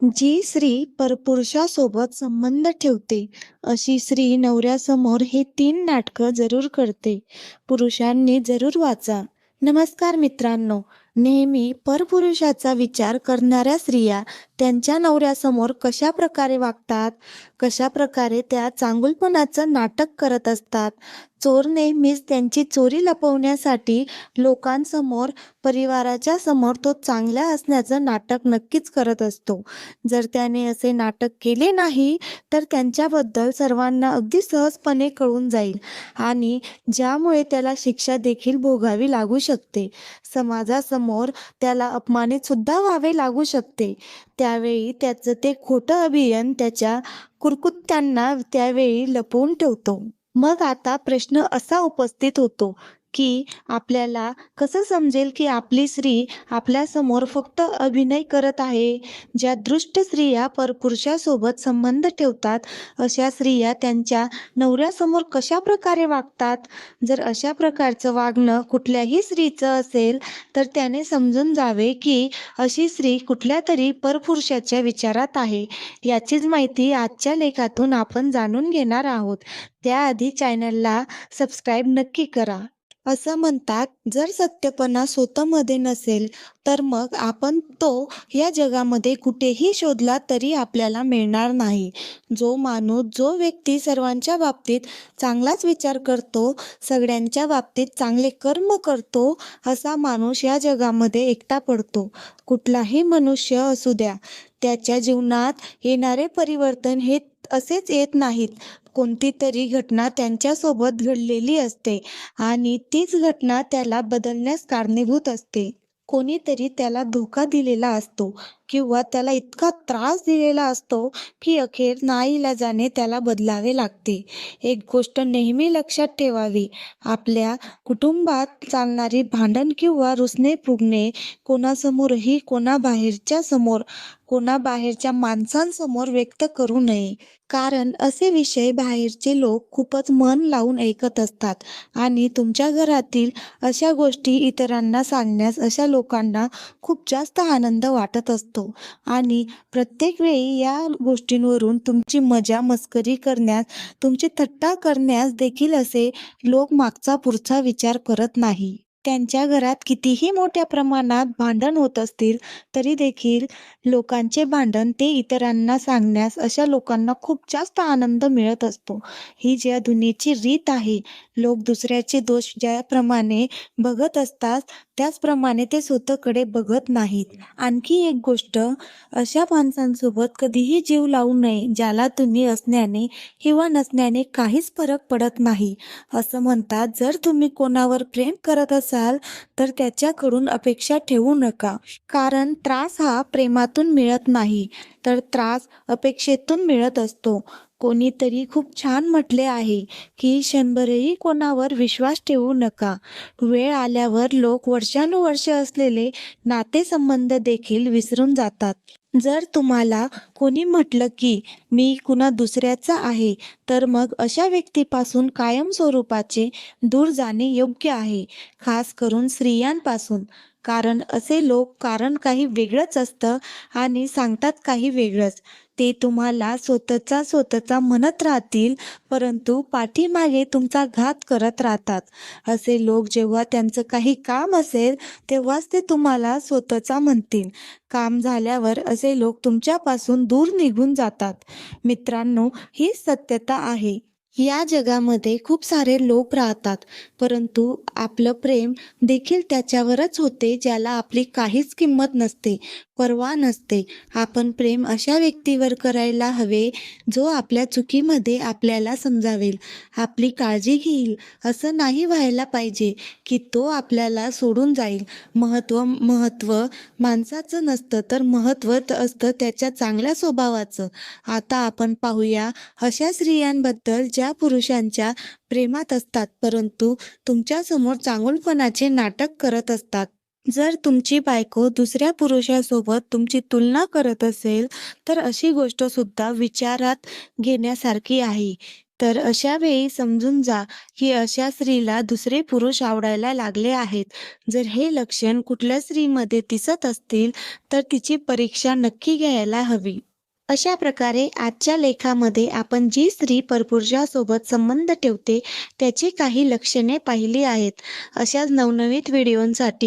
जी स्त्री परपुरुषासोबत संबंध ठेवते अशी स्त्री नवऱ्यासमोर हे तीन नाटकं जरूर करते. पुरुषांनी जरूर वाचा. नमस्कार मित्रांनो नेहमी परपुरुषाचा विचार करणाऱ्या स्त्रिया त्यांच्या नवऱ्यासमोर कशा प्रकारे वागतात? कशा प्रकारे त्या चांगुलपणाचं नाटक करत असतात? चोर नेहमीच त्यांची चोरी लपवण्यासाठी लोकांसमोर परिवाराच्या समोर तो चांगला असण्याचं नाटक नक्कीच करत असतो. जर त्याने असे नाटक केले नाही तर त्यांच्याबद्दल सर्वांना अगदी सहजपणे कळून जाईल आणि ज्यामुळे त्याला शिक्षा देखील भोगावी लागू शकते. समाजासमोर त्याला अपमानित सुद्धा व्हावे लागू शकते. त्यावेळी त्याचं ते खोटं अभियान त्याच्या कुरकुत्यांना त्यावेळी लपवून ठेवतो. मग आता प्रश्न असा उपस्थित होतो की आपल्याला कसं समजेल की आपली स्त्री आपल्यासमोर फक्त अभिनय करत आहे? ज्या दृष्ट स्त्रिया परपुरुषासोबत संबंध ठेवतात अशा स्त्रिया त्यांच्या नवऱ्यासमोर कशा प्रकारे वागतात? जर अशा प्रकारचं वागणं कुठल्याही स्त्रीचं असेल तर त्याने समजून जावे की अशी स्त्री कुठल्या तरी परपुरुषाच्या विचारात आहे. याचीच माहिती आजच्या लेखातून आपण जाणून घेणार आहोत. त्याआधी चॅनलला सबस्क्राईब नक्की करा. असं म्हणतात जर सत्यपणा स्वतःमध्ये नसेल तर मग आपण तो या जगामध्ये कुठेही शोधला तरी आपल्याला मिळणार नाही. जो माणूस जो व्यक्ती सर्वांच्या बाबतीत चांगलाच विचार करतो सगळ्यांच्या बाबतीत चांगले कर्म करतो असा माणूस या जगामध्ये एकटा पडतो. कुठलाही मनुष्य असू द्या त्याच्या जीवनात येणारे परिवर्तन हे असेच येत नाहीत. कोणती तरी घटना त्यांच्यासोबत घडलेली असते आणि तीच घटना त्याला बदलण्यास कारणीभूत असते. कोणीतरी त्याला धोका दिलेला असतो. किंवा त्याला इतका त्रास दिलेला असतो की अखेर नाईलाजाने त्याला बदलावे लागते. एक गोष्ट नेहमी लक्षात ठेवावी आपल्या कुटुंबात चालणारी भांडण किंवा रुसणे फुगणे कोणासमोरही कोणाबाहेरच्या समोर कोणाबाहेरच्या माणसांसमोर व्यक्त करू नये. कारण असे विषय बाहेरचे लोक खूपच मन लावून ऐकत असतात आणि तुमच्या घरातील अशा गोष्टी इतरांना सांगण्यास अशा लोकांना खूप जास्त आनंद वाटत असतो. आणि प्रत्येक वेळी या गोष्टींवरून तुमची मजा मस्करी करण्यास तुमची थट्टा करण्यास देखील असे लोक मागचा पुढचा विचार करत नाही. त्यांच्या घरात कितीही मोठ्या प्रमाणात भांडण होत असतील तरी देखील लोकांचे भांडण ते इतरांना सांगण्यास अशा लोकांना खूप जास्त आनंद मिळत असतो. ही ज्या दुनियेची रीत आहे लोक दुसऱ्याचे दोष ज्याप्रमाणे बघत असतात त्याचप्रमाणे ते स्वतःकडे बघत नाहीत. आणखी एक गोष्ट अशा माणसांसोबत कधीही जीव लावू नये ज्याला तुम्ही असण्याने किंवा नसण्याने काहीच फरक पडत नाही. असं म्हणतात जर तुम्ही कोणावर प्रेम करत असाल तर त्याच्याकडून अपेक्षा ठेवू नका. कारण त्रास हा प्रेमातून मिळत नाही. तर त्रास अपेक्षेतून मिळत असतो. कोणीतरी खूप छान म्हटले आहे की क्षणभरही कोणावर विश्वास ठेवू नका. वेळ आल्यावर लोक वर्षानुवर्ष असलेले नातेसंबंध देखील विसरून जातात. जर तुम्हाला कोणी म्हटलं की मी कुणा दुसऱ्याचा आहे तर मग अशा व्यक्तीपासून कायमस्वरूपाचे दूर जाणे योग्य आहे खास करून स्त्रियांपासून. कारण असे लोक कारण काही वेगळंच असतं आणि सांगतात काही वेगळंच. ते तुम्हाला स्वतःचा स्वतःचा म्हणत राहतील परंतु पाठीमागे तुमचा घात करत राहतात. असे लोक जेव्हा त्यांचं काही काम असेल तेव्हाच ते तुम्हाला स्वतःचा म्हणतील. काम झाल्यावर असे लोक तुमच्यापासून दूर निघून जातात. मित्रांनो ही सत्यता आहे. या जगामध्ये खूप सारे लोक राहतात परंतु आपलं प्रेम देखील त्याच्यावरच होते ज्याला आपली काहीच किंमत नसते. पर्वा नसते. आपण प्रेम अशा व्यक्तीवर करायला हवे जो आपल्या चुकीमध्ये आपल्याला समजावेल. आपली काळजी घेईल असं नाही व्हायला पाहिजे की तो आपल्याला सोडून जाईल. महत्त्व महत्त्व माणसाचं नसतं तर महत्त्व असतं त्याच्या चांगल्या स्वभावाचं. आता आपण पाहूया अशा स्त्रियांबद्दल ज्या पुरुषांच्या प्रेमात असतात परंतु तुमच्यासमोर चांगुलपणाचे नाटक करत असतात. जर तुमची बायको दुसऱ्या पुरुषासोबत तुमची तुलना करत असेल तर अशी गोष्ट सुद्धा विचारात घेण्यासारखी आहे. तर अशा वेळी समजून जा की अशा स्त्रीला दुसरे पुरुष आवडायला लागले आहेत. जर हे लक्षण कुठल्या स्त्रीमध्ये दिसत असतील तर तिची परीक्षा नक्की घ्यायला हवी. अशा प्रकारे आजच्या लेखामध्ये आपण जी स्त्री परपुरुषासोबत संबंध ठेवते त्याची काही लक्षणे पाहिली आहेत. अशाच नवनवीन व्हिडिओंसाठी